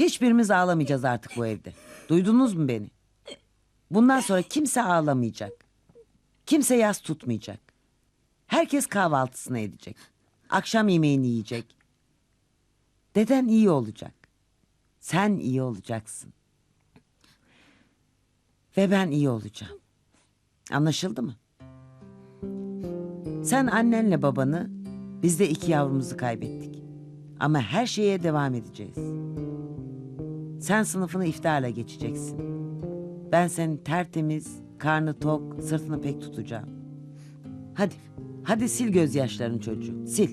Hiçbirimiz ağlamayacağız artık bu evde. Duydunuz mu beni? Bundan sonra kimse ağlamayacak. Kimse yas tutmayacak. Herkes kahvaltısını edecek. Akşam yemeğini yiyecek. Deden iyi olacak. Sen iyi olacaksın. Ve ben iyi olacağım. Anlaşıldı mı? Sen annenle babanı, biz de iki yavrumuzu kaybettik. Ama her şeye devam edeceğiz. Sen sınıfını iftarla geçeceksin. Ben senin tertemiz, karnı tok, sırtını pek tutacağım. Hadi, hadi sil gözyaşlarını çocuğum, sil.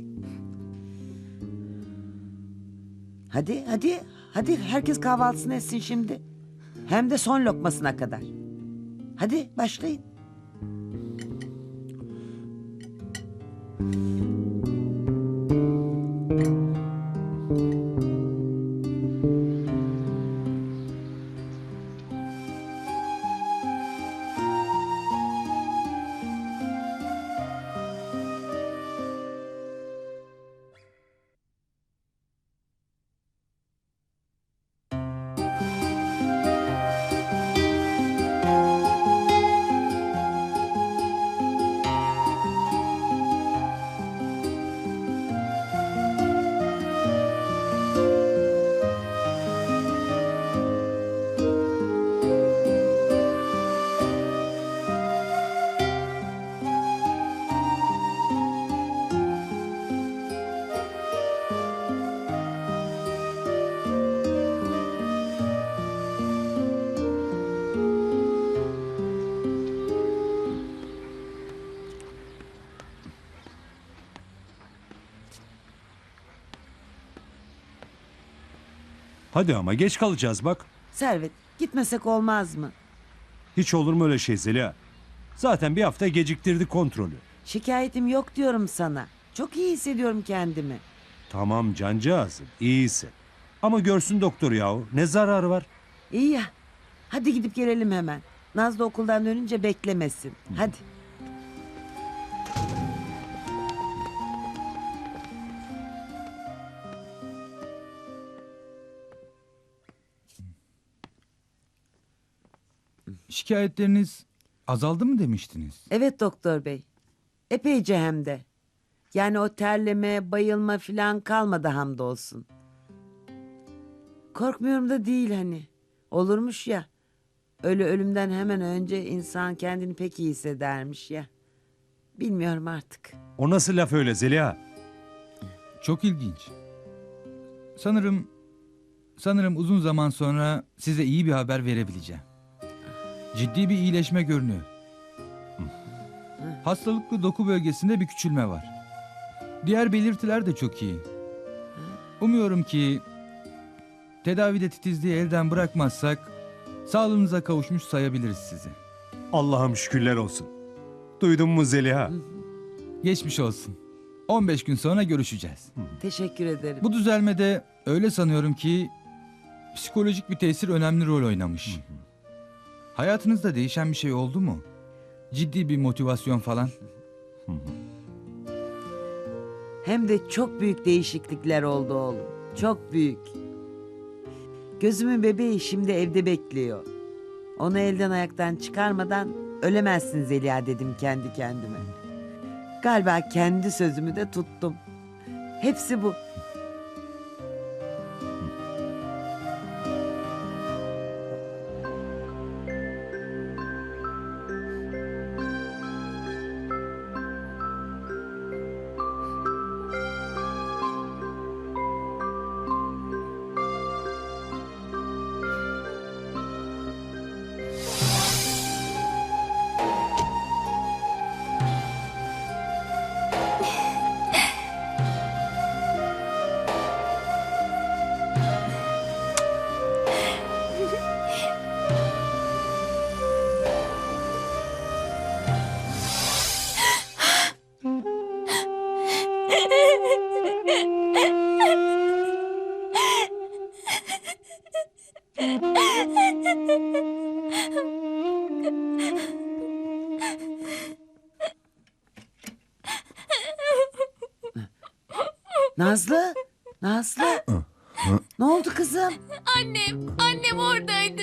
Hadi, hadi, hadi herkes kahvaltısını etsin şimdi. Hem de son lokmasına kadar. Hadi başlayın. Hadi ama geç kalacağız bak. Servet, gitmesek olmaz mı? Hiç olur mu öyle şey Zeliha? Zaten bir hafta geciktirdi kontrolü. Şikayetim yok diyorum sana. Çok iyi hissediyorum kendimi. Tamam cancağızım iyisin. Ama görsün doktor yahu ne zararı var? İyi ya. Hadi gidip gelelim hemen. Nazlı okuldan dönünce beklemesin. Hadi. Şikayetleriniz azaldı mı demiştiniz? Evet doktor bey. Epeyce hem de. Yani o terleme, bayılma filan kalmadı hamdolsun. Korkmuyorum da değil hani. Olurmuş ya. Ölü ölümden hemen önce insan kendini pek iyi hissedermiş ya. Bilmiyorum artık. O nasıl laf öyle Zeliha? Çok ilginç. Sanırım sanırım uzun zaman sonra size iyi bir haber verebileceğim. Ciddi bir iyileşme görünüyor. Hastalıklı doku bölgesinde bir küçülme var. Diğer belirtiler de çok iyi. Umuyorum ki tedavide titizliği elden bırakmazsak sağlığınıza kavuşmuş sayabiliriz sizi. Allah'ım şükürler olsun. Duydun mu Zeliha? Geçmiş olsun. 15 gün sonra görüşeceğiz. Teşekkür ederim. Bu düzelmede öyle sanıyorum ki psikolojik bir tesir önemli rol oynamış. Hayatınızda değişen bir şey oldu mu? Ciddi bir motivasyon falan. Hem de çok büyük değişiklikler oldu oğlum. Çok büyük. Gözümün bebeği şimdi evde bekliyor. Onu elden ayaktan çıkarmadan ölemezsin Zeliha dedim kendi kendime. Galiba kendi sözümü de tuttum. Hepsi bu. Annem, annem oradaydı.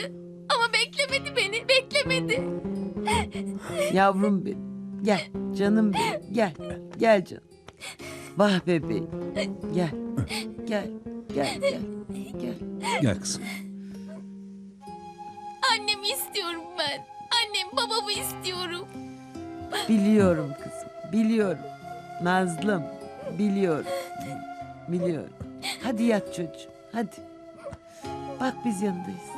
Ama beklemedi beni, beklemedi. Yavrum benim. Gel canım benim. Gel. Gel canım. Vah bebeğim. Gel. Gel. Gel. Gel. Gel. Gel kızım. Annemi istiyorum ben. Annem, babamı istiyorum. Biliyorum kızım. Biliyorum. Nazlım. Biliyorum. Biliyorum. Hadi yat çocuğum. Hadi. Bak biz yanındayız.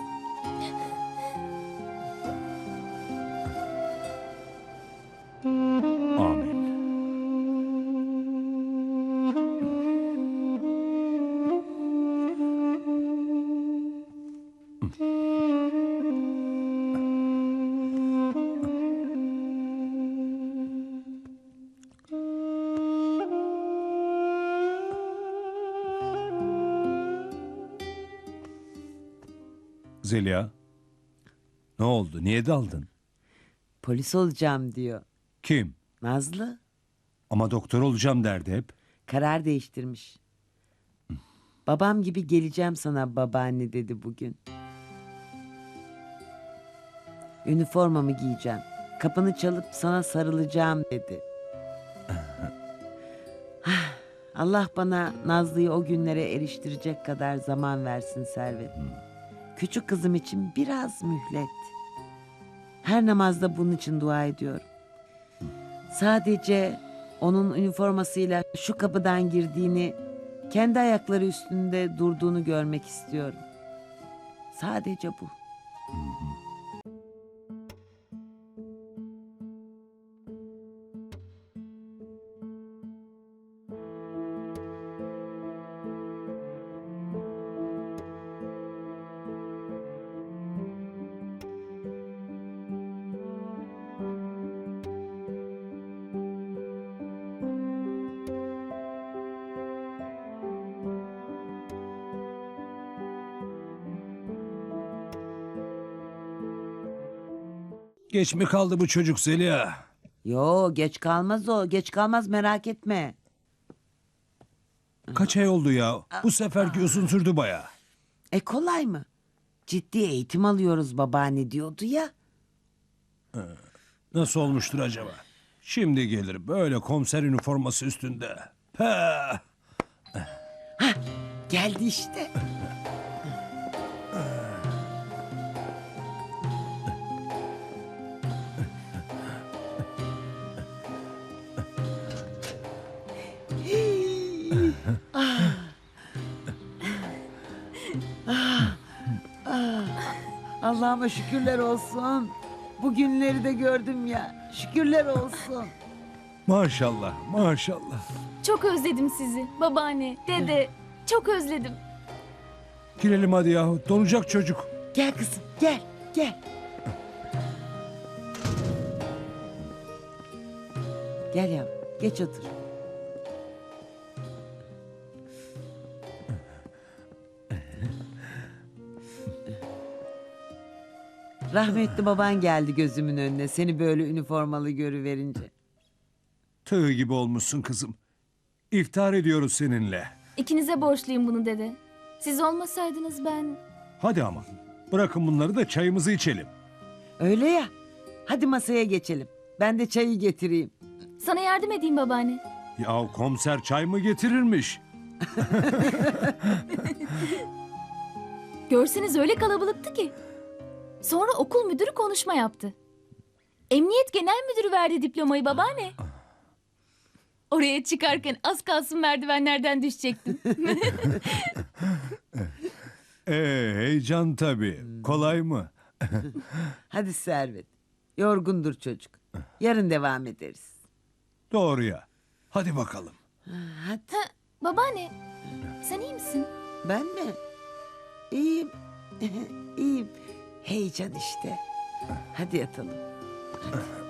Zeliha. Ne oldu? Niye daldın? Polis olacağım diyor. Kim? Nazlı Ama doktor olacağım derdi hep. karar değiştirmiş. Babam gibi geleceğim sana babaanne dedi bugün. Üniformamı giyeceğim. Kapını çalıp sana sarılacağım dedi. Ah, Allah bana Nazlı'yı o günlere eriştirecek kadar zaman versin Servet. Küçük kızım için biraz mühlet. Her namazda bunun için dua ediyorum. Sadece onun üniformasıyla şu kapıdan girdiğini, kendi ayakları üstünde durduğunu görmek istiyorum. Sadece bu. Geç mi kaldı bu çocuk Zeliha? Yo geç kalmaz o. Geç kalmaz merak etme. Kaç ay oldu ya? Bu seferki uzun sürdü baya. E kolay mı? Ciddi eğitim alıyoruz babaanne diyordu ya. Nasıl olmuştur acaba? Şimdi gelir böyle komiser üniforması üstünde. Peh! Geldi işte. Allah'ıma şükürler olsun. Bugünleri de gördüm ya. Şükürler olsun. Maşallah, maşallah. Çok özledim sizi. Babaanne, dede. Çok özledim. Girelim hadi yahu. Donacak çocuk. Gel kızım gel gel. Gel yavrum geç otur. Rahmetli baban geldi gözümün önüne seni böyle üniformalı görüverince. Tığ gibi olmuşsun kızım. İftar ediyoruz seninle. İkinize borçluyum bunu dede. Siz olmasaydınız ben... Hadi ama. Bırakın bunları da çayımızı içelim. Öyle ya. Hadi masaya geçelim. Ben de çayı getireyim. Sana yardım edeyim babaanne. Ya komiser çay mı getirirmiş? Görseniz öyle kalabalıktı ki. Sonra okul müdürü konuşma yaptı. Emniyet genel müdürü verdi diplomayı babaanne. Oraya çıkarken az kalsın merdivenlerden düşecektim. Ee, heyecan tabii. Kolay mı? Hadi Servet. Yorgundur çocuk. Yarın devam ederiz. Doğru ya. Hadi bakalım. Hadi. Ha, babaanne, sen iyi misin? Ben mi? İyiyim. İyiyim. Heyecan işte. Hadi yatalım.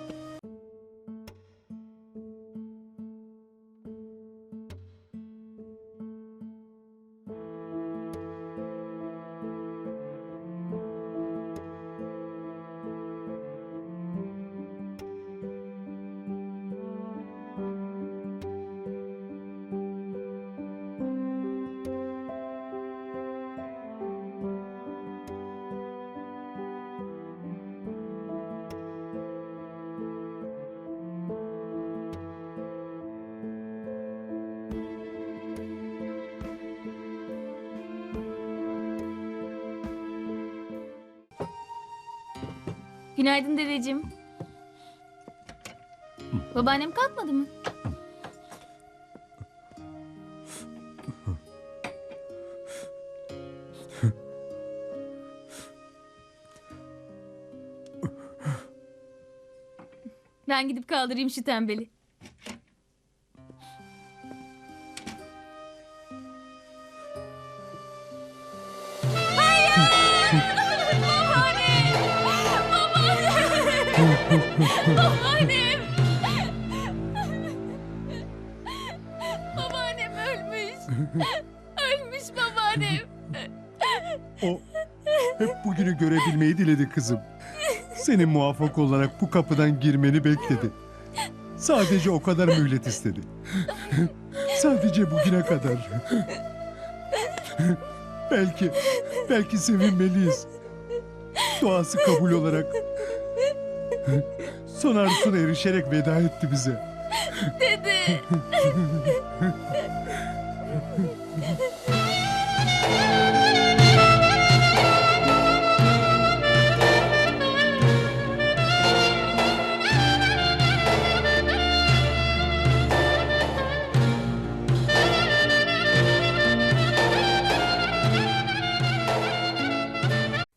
Günaydın dedeciğim. Babaannem kalkmadı mı? Ben gidip kaldırayım şu tembeli. Babaannem! babaannem ölmüş. ölmüş babaannem. O hep bugünü görebilmeyi diledi kızım. Senin muvaffak olarak bu kapıdan girmeni bekledi. Sadece o kadar mühlet istedi. Sadece bugüne kadar. belki, belki sevinmeliyiz. Duası kabul olarak. Son arzusuna erişerek veda etti bize. Dede.